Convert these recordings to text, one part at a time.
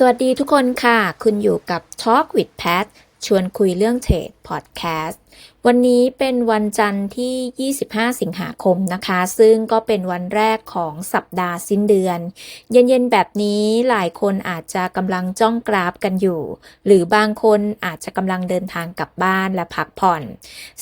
สวัสดีทุกคนค่ะ คุณอยู่กับ Talk with Pat ชวนคุยเรื่องเทรดพอดแคสต์วันนี้เป็นวันจันทร์ที่ 25 สิงหาคมนะคะ ซึ่งก็เป็นวันแรกของสัปดาห์สิ้นเดือน เย็นๆแบบนี้หลายคนอาจจะกำลังจ้องกราฟกันอยู่ หรือบางคนอาจจะกำลังเดินทางกลับบ้านและพักผ่อน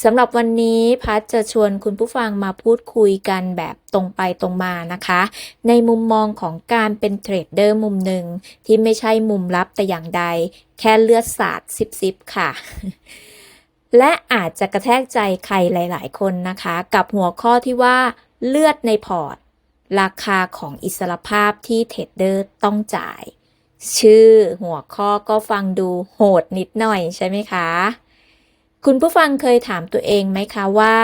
สำหรับวันนี้พัดจะชวนคุณผู้ฟังมาพูดคุยกันแบบตรงไปตรงมานะคะ ในมุมมองของการเป็นเทรดเดอร์มุมหนึ่งที่ไม่ใช่มุมลับแต่อย่างใด แค่เลือดสาดซิบๆค่ะ และอาจจะกระแทกใจใครหลาย ๆ คนนะคะ กับหัวข้อที่ว่าเลือดในพอร์ต ราคาของอิสรภาพที่เทรดเดอร์ต้องจ่าย ชื่อหัวข้อก็ฟังดูโหดนิดหน่อยใช่ไหมคะ คุณผู้ฟังเคยถามตัวเองไหมคะว่า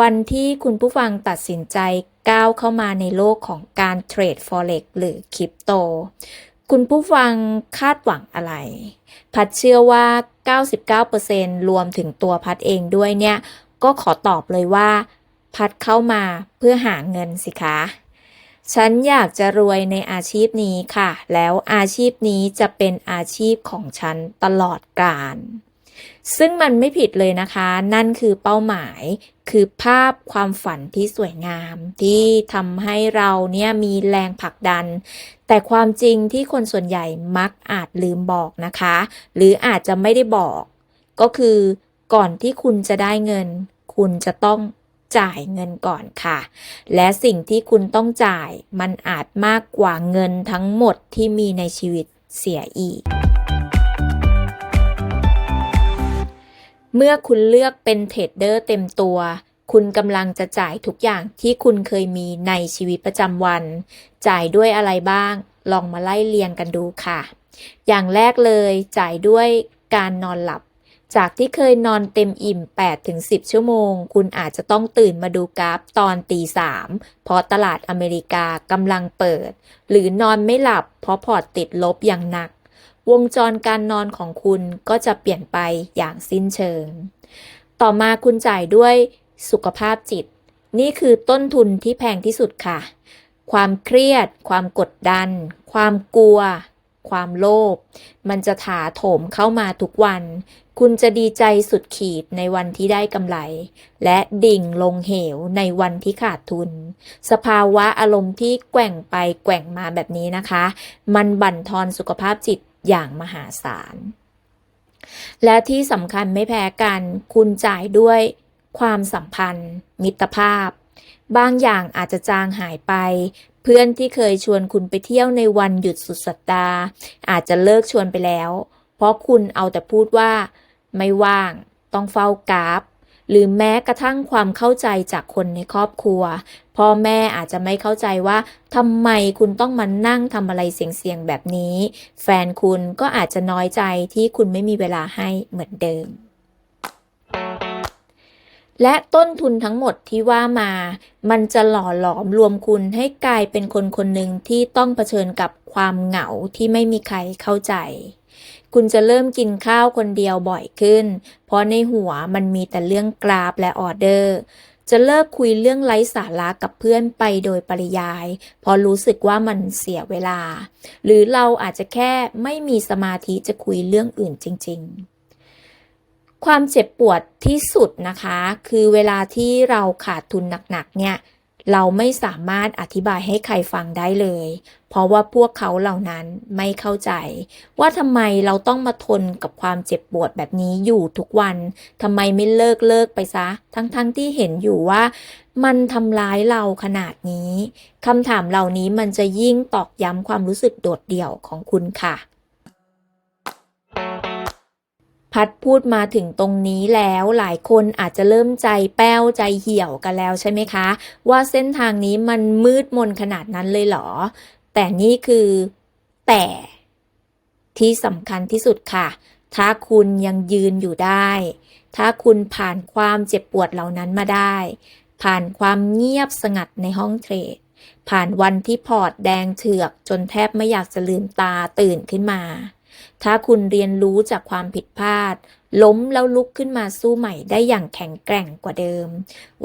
วันที่คุณผู้ฟังตัดสินใจก้าวเข้ามาในโลกของการเทรด Forex หรือคริปโต คุณผู้ฟังคาดหวังอะไร พัดเชื่อว่า 99%รวมถึงตัวพัดเองด้วยเนี่ย ก็ขอตอบเลยว่า พัดเข้ามาเพื่อหาเงินสิคะ ฉันอยากจะรวยในอาชีพนี้ค่ะ แล้วอาชีพนี้จะเป็นอาชีพของฉันตลอดกาล ซึ่งมันไม่ผิดเลยนะคะ นั่นคือเป้าหมายคือภาพความฝันที่สวยงาม ที่ทำให้เราเนี่ยมีแรงผลักดัน แต่ความจริงที่คนส่วนใหญ่มักอาจลืมบอกนะคะ หรืออาจจะไม่ได้บอก ก็คือก่อนที่คุณจะได้เงิน คุณจะต้องจ่ายเงินก่อนค่ะ และสิ่งที่คุณต้องจ่ายมันอาจมากกว่าเงินทั้งหมดที่มีในชีวิตเสียอีก เมื่อคุณเลือกเป็นเทรดเดอร์เต็มตัว คุณกำลังจะจ่ายทุกอย่างที่คุณเคยมีในชีวิตประจำวัน จ่ายด้วยอะไรบ้าง ลองมาไล่เรียงกันดูค่ะ อย่างแรกเลยจ่ายด้วยการนอนหลับ จากที่เคยนอนเต็มอิ่ม 8-10 ชั่วโมง คุณอาจจะต้องตื่นมาดูกราฟตอนตีสามเพราะตลาดอเมริกากำลังเปิด หรือนอนไม่หลับเพราะพอร์ตติดลบอย่างหนัก วงจรการนอนของคุณก็จะเปลี่ยนไปอย่างสิ้นเชิง ต่อมาคุณจ่ายด้วยสุขภาพจิต นี่คือต้นทุนที่แพงที่สุดค่ะ ความเครียด ความกดดัน ความกลัว ความโลภ มันจะถาโถมเข้ามาทุกวัน คุณจะดีใจสุดขีดในวันที่ได้กำไร และดิ่งลงเหวในวันที่ขาดทุน สภาวะอารมณ์ที่แกว่งไปแกว่งมาแบบนี้นะคะ มันบั่นทอนสุขภาพจิต อย่างมหาศาล และที่สำคัญไม่แพ้กัน คุณจ่ายด้วยความสัมพันธ์ มิตรภาพ บางอย่างอาจจะจางหายไป เพื่อนที่เคยชวนคุณไปเที่ยวในวันหยุดสุดสัปดาห์ อาจจะเลิกชวนไปแล้ว เพราะคุณเอาแต่พูดว่า ไม่ว่าง ต้องเฝ้ากราฟ หรือแม้กระทั่งความเข้าใจจากคนในครอบครัว พ่อแม่อาจจะไม่เข้าใจว่าทำไมคุณต้องมานั่งทำอะไรเสี่ยงๆแบบนี้ แฟนคุณก็อาจจะน้อยใจที่คุณไม่มีเวลาให้เหมือนเดิม และต้นทุนทั้งหมดที่ว่ามา มันจะหล่อหลอมรวมคุณให้กลายเป็นคนคนหนึ่งที่ต้องเผชิญกับความเหงาที่ไม่มีใครเข้าใจ คุณจะเริ่มกินข้าวคนเดียวบ่อยขึ้น เพราะในหัวมันมีแต่เรื่องกราฟและออเดอร์ จะเลิกคุยเรื่องไร้สาระกับเพื่อนไปโดยปริยายเพราะรู้สึกว่ามันเสียเวลา หรือเราอาจจะแค่ไม่มีสมาธิจะคุยเรื่องอื่นจริง ๆ ความเจ็บปวดที่สุดนะคะ คือเวลาที่เราขาดทุนหนักๆเนี่ยเราไม่สามารถอธิบายให้ใครฟังได้เลย เพราะว่าพวกเขาเหล่านั้นไม่เข้าใจ ว่าทำไมเราต้องมาทนกับความเจ็บปวดแบบนี้อยู่ทุกวันทำไมไม่เลิกเลิกไปซะ ทั้งๆทที่เห็นอยู่ว่า มันทำร้ายเราขนาดนี้คำถามเหล่านี้มันจะยิ่งตอกย้ำความรู้สึกโดดเดี่ยวของคุณค่ะ พัดพูดมาถึงตรงนี้แล้วหลายคนอาจจะเริ่มใจแป้วใจเหี่ยวกันแล้วใช่ไหมคะ ว่าเส้นทางนี้มันมืดมนขนาดนั้นเลยเหรอ แต่นี่คือแต่ที่สำคัญที่สุดค่ะ ถ้าคุณยังยืนอยู่ได้ ถ้าคุณผ่านความเจ็บปวดเหล่านั้นมาได้ ผ่านความเงียบสงัดในห้องเทรด ผ่านวันที่พอร์ตแดงเถือกจนแทบไม่อยากจะลืมตาตื่นขึ้นมา ถ้าคุณเรียนรู้จากความผิดพลาด ล้มแล้วลุกขึ้นมาสู้ใหม่ได้อย่างแข็งแกร่งกว่าเดิม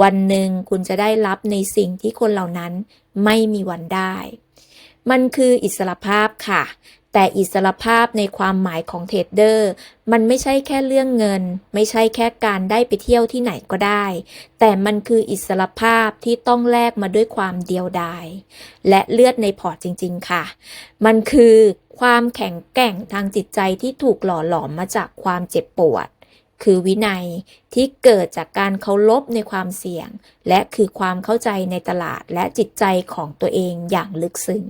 วันหนึ่งคุณจะได้รับในสิ่งที่คนเหล่านั้นไม่มีวันได้ มันคืออิสรภาพค่ะ แต่อิสรภาพในความหมายของเทรดเดอร์ มันไม่ใช่แค่เรื่องเงิน ไม่ใช่แค่การได้ไปเที่ยวที่ไหนก็ได้ แต่มันคืออิสรภาพที่ต้องแลกมาด้วยความเดียวดาย และเลือดในพอร์ตจริง ๆ ค่ะ มันคือ ความแข็งแกร่งทางจิตใจที่ถูกหล่อหลอมมาจากความเจ็บปวด คือวินัยที่เกิดจากการเคารพในความเสี่ยง และคือความเข้าใจในตลาดและจิตใจของตัวเองอย่างลึกซึ้ง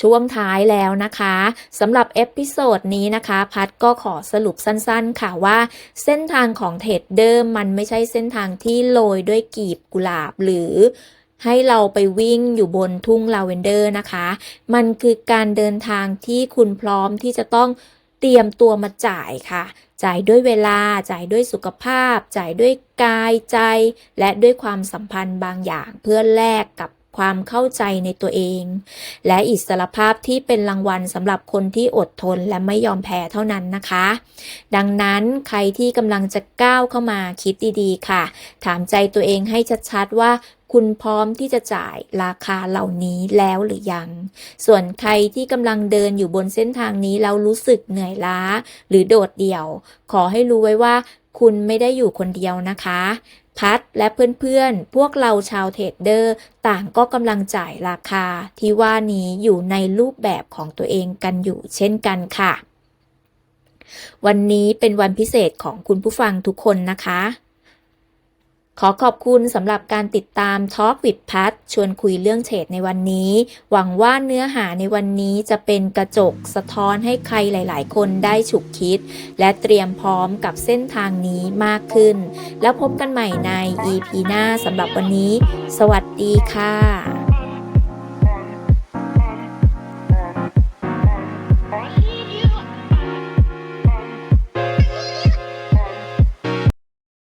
ช่วงท้ายแล้วนะคะสำหรับเอพิโซดนี้นะคะ พัดก็ขอสรุปสั้นๆค่ะว่า เส้นทางของเทรดเดอร์มันไม่ใช่เส้นทางที่โรยด้วยกีบกุหลาบ หรือ ให้เราไปวิ่งอยู่บนทุ่งลาเวนเดอร์นะคะ มันคือการเดินทางที่คุณพร้อมที่จะต้องเตรียมตัวมาจ่ายค่ะ จ่ายด้วยเวลา จ่ายด้วยสุขภาพ จ่ายด้วยกายใจ และด้วยความสัมพันธ์บางอย่างเพื่อแลกกับความเข้าใจในตัวเอง และอิสรภาพที่เป็นรางวัลสำหรับคนที่อดทนและไม่ยอมแพ้เท่านั้นนะคะ ดังนั้นใครที่กำลังจะก้าวเข้ามาคิดดีๆ ค่ะ ถามใจตัวเองให้ชัดๆว่า คุณพร้อมที่จะจ่ายราคาเหล่านี้แล้วหรือยัง ส่วนใครที่กำลังเดินอยู่บนเส้นทางนี้แล้วรู้สึกเหนื่อยล้า หรือโดดเดี่ยว ขอให้รู้ไว้ว่า คุณไม่ได้อยู่คนเดียวนะคะพัดและเพื่อนๆ พวกเราชาวเทรดเดอร์ ต่างก็กำลังจ่ายราคาที่ว่านี้อยู่ในรูปแบบของตัวเองกันอยู่เช่นกันค่ะ วันนี้เป็นวันพิเศษของคุณผู้ฟังทุกคนนะคะ ขอขอบคุณสำหรับการติดตาม Talk with Pat ชวนคุยเรื่องเฉดในวันนี้ หวังว่าเนื้อหาในวันนี้จะเป็นกระจกสะท้อนให้ใครหลาย ๆ คนได้ฉุกคิด และเตรียมพร้อมกับเส้นทางนี้มากขึ้น แล้วพบกันใหม่ใน EP หน้าสำหรับวันนี้ สวัสดีค่ะ